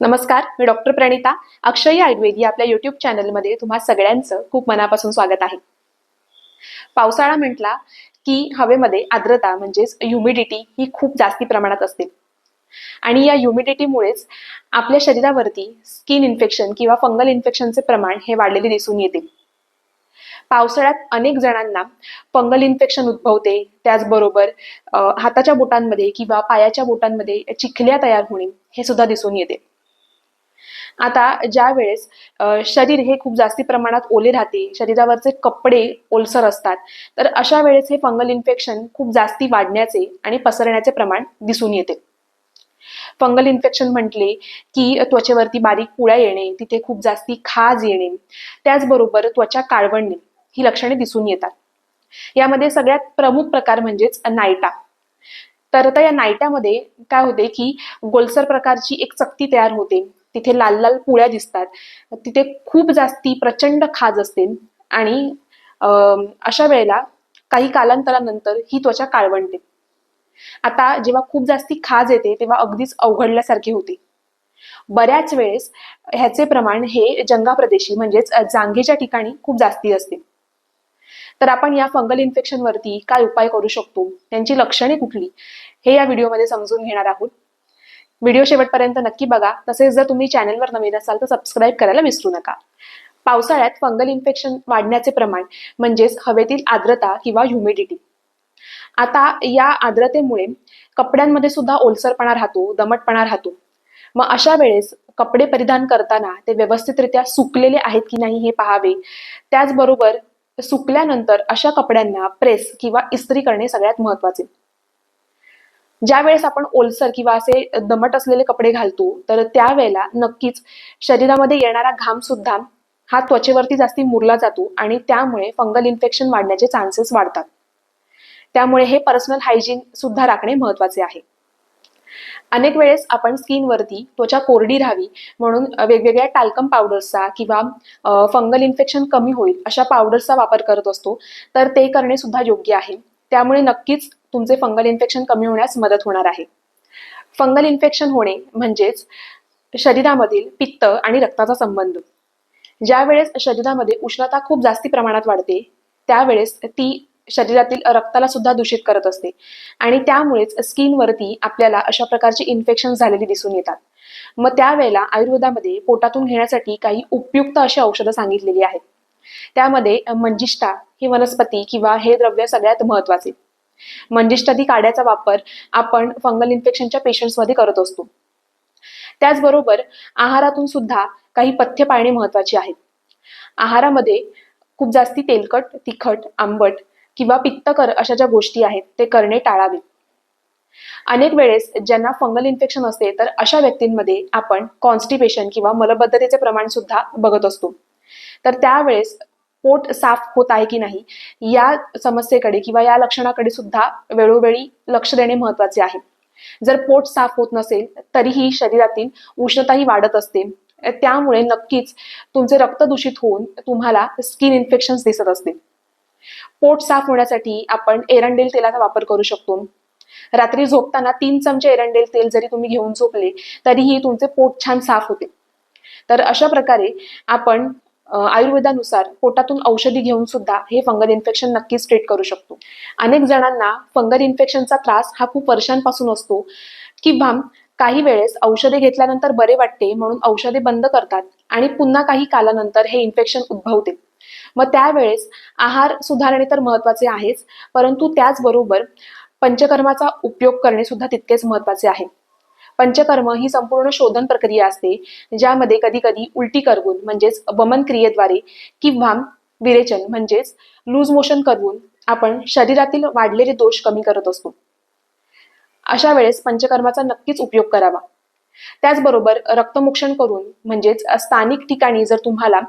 नमस्कार मी डॉक्टर प्रणिता अक्षयी आयुर्वेद या आपल्या युट्यूब चॅनलमध्ये तुम्हा सगळ्यांचं खूप मनापासून स्वागत आहे. पावसाळा म्हटला की हवेमध्ये आर्द्रता म्हणजेच ह्युमिडिटी ही खूप जास्ती प्रमाणात असते. आणि या ह्युमिडिटीमुळेच आपल्या शरीरावरती स्किन इन्फेक्शन किंवा फंगल इन्फेक्शनचे प्रमाण हे वाढलेले दिसून येते. पावसाळ्यात अनेक जणांना फंगल इन्फेक्शन उद्भवते त्याचबरोबर हाताच्या बोटांमध्ये किंवा पायाच्या बोटांमध्ये चिखल्या तयार होणे हे सुद्धा दिसून येते. आता ज्या वेळेस शरीर हे खूप जास्ती प्रमाणात ओले राहते शरीरावरचे कपडे ओलसर असतात तर अशा वेळेस हे फंगल इन्फेक्शन खूप जास्ती वाढण्याचे आणि पसरण्याचे प्रमाण दिसून येते. फंगल इन्फेक्शन म्हटले की त्वचेवरती बारीक पुळ्या येणे तिथे खूप जास्ती खाज येणे त्याचबरोबर त्वचा काळवणणे ही लक्षणे दिसून येतात. यामध्ये सगळ्यात प्रमुख प्रकार म्हणजेच नायटा. तर आता या नायट्यामध्ये काय होते की गोलसर प्रकारची एक चकती तयार होते तिथे लाल लाल पुळ्या दिसतात. तिथे खूप जास्ती प्रचंड खाज असते आणि अशा वेळेला काही कालांतरानंतर ही त्वचा काळवणते आता जेव्हा खूप जास्ती खाज येते तेव्हा अगदीच अवघडल्यासारखे होते. बऱ्याच वेळेस ह्याचे प्रमाण हे जंगाप्रदेशी म्हणजेच जांघेच्या ठिकाणी खूप जास्ती असते. तर आपण या फंगल इन्फेक्शन वरती काय उपाय करू शकतो? त्यांची लक्षणे कुठली? हे या व्हिडिओमध्ये समजून घेणार आहोत. व्हिडिओ शेवटपर्यंत नक्की बघा. तसेच जर तुम्ही चॅनलवर नवीन असाल तर सबस्क्राईब करायला विसरू नका. पावसाळ्यात फंगल इन्फेक्शन वाढण्याचे प्रमाण म्हणजेच हवेतील आर्द्रता किंवा ह्युमिडिटी आता या आर्द्रतेमुळे कपड्यांमध्ये सुद्धा ओलसरपणा राहतो दमटपणा राहतो. मग अशा वेळेस कपडे परिधान करताना ते व्यवस्थितरित्या सुकलेले आहेत की नाही हे पाहावे. त्याचबरोबर सुकल्यानंतर अशा कपड्यांना प्रेस किंवा इस्त्री करणे सगळ्यात महत्त्वाचे. ज्या वेळेस आपण ओलसर किंवा असे दमट असलेले कपडे घालतो तर त्यावेळेला नक्कीच शरीरामध्ये येणारा घाम सुद्धा हा त्वचेवरती जास्ती मुरला जातो आणि त्यामुळे फंगल इन्फेक्शन वाढण्याचे चान्सेस वाढतात. त्यामुळे हे पर्सनल हायजीन सुद्धा राखणे महत्त्वाचे आहे. अनेक वेळेस आपण स्किनवरती त्वचा कोरडी राहावी म्हणून वेगवेगळ्या टाल्कम पावडर्सचा किंवा फंगल इन्फेक्शन कमी होईल अशा पावडर्सचा वापर करत असतो तर ते करणे सुद्धा योग्य आहे. त्यामुळे नक्कीच तुमचे फंगल इन्फेक्शन कमी होण्यास मदत होणार आहे. फंगल इन्फेक्शन होणे म्हणजेच शरीरामधील पित्त आणि रक्ताचा संबंध. ज्या वेळेस शरीरामध्ये उष्णता खूप जास्ती प्रमाणात वाढते त्यावेळेस ती शरीरातील रक्ताला सुद्धा दूषित करत असते. आणि त्यामुळेच स्किनवरती आपल्याला अशा प्रकारची इन्फेक्शन झालेली दिसून येतात. मग त्यावेळेला आयुर्वेदामध्ये पोटातून घेण्यासाठी काही उपयुक्त अशी औषधं सांगितलेली आहेत. त्यामध्ये मंजिष्ठा ही वनस्पती किंवा हे द्रव्य सगळ्यात महत्त्वाचे मंजिष्ठादी काड्याचा वापर आपण फंगल इन्फेक्शनच्या पेशंट्समध्ये करत असतो. त्याचबरोबर आहारातून सुद्धा काही पथ्य पाळणे महत्वाची आहेत आहारामध्ये खूप जास्ती तेलकट तिखट आंबट किंवा पित्तकर अशा ज्या गोष्टी आहेत ते करणे टाळावे. अनेक वेळेस ज्यांना फंगल इन्फेक्शन असते तर अशा व्यक्तींमध्ये आपण कॉन्स्टिपेशन किंवा मलबद्धतेचे प्रमाण सुद्धा बघत असतो. तर त्यावेळेस पोट साफ होत आहे की नाही या समस्येकडे किंवा या लक्षणाकडे सुद्धा वेळोवेळी लक्ष देणे महत्त्वाचे आहे. जर पोट साफ होत नसेल तरीही शरीरातील उष्णताही वाढत असते. त्यामुळे नक्कीच तुमचे रक्त दूषित होऊन तुम्हाला स्किन इन्फेक्शन दिसत असतील. पोट साफ होण्यासाठी आपण एरंडेल तेलाचा वापर करू शकतो. रात्री झोपताना तीन चमचे एरंडेल तेल जरी तुम्ही घेऊन झोपले तरीही तुमचे पोट छान साफ होते. तर अशा प्रकारे आपण आयुर्वेदानुसार पोटातून औषधी घेऊन सुद्धा हे फंगल इन्फेक्शन नक्कीच ट्रीट करू शकतो. अनेक जणांना फंगल इन्फेक्शनचा त्रास हा खूप वर्षांपासून असतो. किंवा काही वेळेस औषधे घेतल्यानंतर बरे वाटते म्हणून औषधे बंद करतात आणि पुन्हा काही कालानंतर हे इन्फेक्शन उद्भवते. मग त्यावेळेस आहार सुधारणे तर महत्त्वाचे आहेच परंतु त्याचबरोबर पंचकर्माचा उपयोग करणे सुद्धा तितकेच महत्त्वाचे आहे. पंचकर्म ही संपूर्ण शोधन प्रक्रिया असते ज्यामध्ये कधी कधी उलटी करवून म्हणजेच वमन क्रियेद्वारे किंवा विरेचन म्हणजेच लूज मोशन करवून आपण शरीरातील वाढलेले दोष कमी करत असतो. अशा वेळेस पंचकर्माचा नक्कीच उपयोग करावा. त्याचबरोबर रक्तमोक्षण करून म्हणजेच स्थानिक ठिकाणी जर तुम्हाला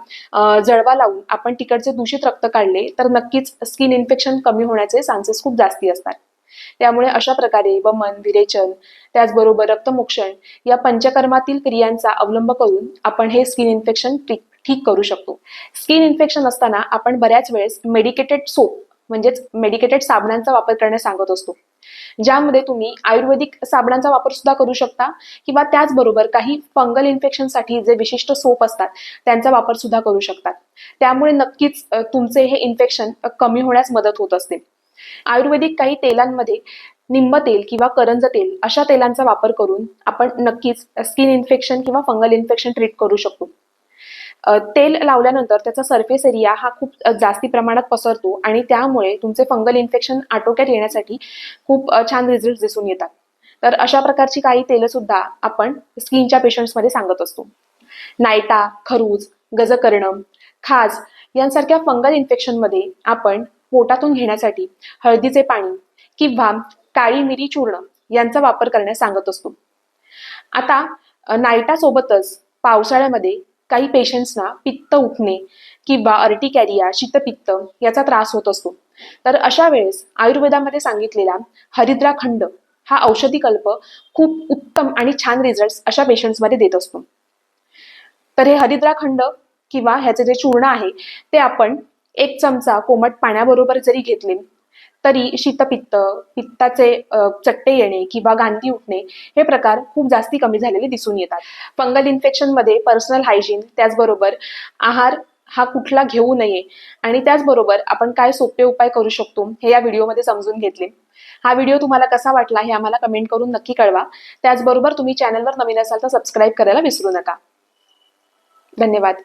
जळवा लावून आपण तिकडचे दूषित रक्त काढले तर नक्कीच स्किन इन्फेक्शन कमी होण्याचे चान्सेस खूप जास्ती असतात. त्यामुळे अशा प्रकारे वमन विरेचन त्याचबरोबर रक्तमोक्षण या पंचकर्मातील क्रियांचा अवलंब करून आपण हे स्किन इन्फेक्शन ठीक करू शकतो. स्किन इन्फेक्शन असताना आपण बऱ्याच वेळेस मेडिकेटेड सोप म्हणजेच मेडिकेटेड साबणांचा वापर करण्यास सांगत असतो. ज्यामध्ये तुम्ही आयुर्वेदिक साबणांचा वापर सुद्धा करू शकता किंवा त्याचबरोबर काही फंगल इन्फेक्शनसाठी जे विशिष्ट सोप असतात त्यांचा वापर सुद्धा करू शकतात. त्यामुळे नक्कीच तुमचे हे इन्फेक्शन कमी होण्यास मदत होत असते. आयुर्वेदिक काही तेलांमध्ये निंब तेल किंवा करंज तेल अशा तेलांचा वापर करून आपण नक्कीच स्किन इन्फेक्शन किंवा फंगल इन्फेक्शन ट्रीट करू शकतो. तेल लावल्यानंतर त्याचा सरफेस एरिया हा खूप जास्ती प्रमाणात पसरतो आणि त्यामुळे तुमचे फंगल इन्फेक्शन आटोक्यात येण्यासाठी खूप छान रिझल्ट दिसून येतात. तर अशा प्रकारची काही तेलं सुद्धा आपण स्किनच्या पेशंट्समध्ये सांगत असतो. नायटा खरूज गजकर्णम खाज यांसारख्या फंगल इन्फेक्शनमध्ये आपण पोटातून घेण्यासाठी हळदीचे पाणी किंवा काळी मिरी चूर्ण यांचा वापर करण्यास सांगत असतो. आता नायटासोबतच पावसाळ्यामध्ये काही पेशंट्सना पित्त उठणे किंवा अर्टिकॅरिया शीतपित्त याचा त्रास होत असतो. तर अशा वेळेस आयुर्वेदामध्ये सांगितलेला हरिद्राखंड हा औषधी कल्प खूप उत्तम आणि छान रिझल्ट अशा पेशंट्समध्ये देत असतो. तर हे हरिद्राखंड किंवा ह्याचे जे चूर्ण आहे ते आपण एक चमचा कोमट पाण्याबरोबर जरी घेतले तरी शीतपित्त पित्ताचे चट्टे येणे किंवा गांधी उठणे हे प्रकार खूप जास्ती कमी झालेले दिसून येतात. फंगल इन्फेक्शनमध्ये पर्सनल हायजीन त्याचबरोबर आहार हा कुठला घेऊ नये आणि त्याचबरोबर आपण काय सोपे उपाय करू शकतो हे या व्हिडिओमध्ये समजून घेतले. हा व्हिडिओ तुम्हाला कसा वाटला हे आम्हाला कमेंट करून नक्की कळवा. त्याचबरोबर तुम्ही चॅनलवर नवीन असाल तर सबस्क्राईब करायला विसरू नका. धन्यवाद.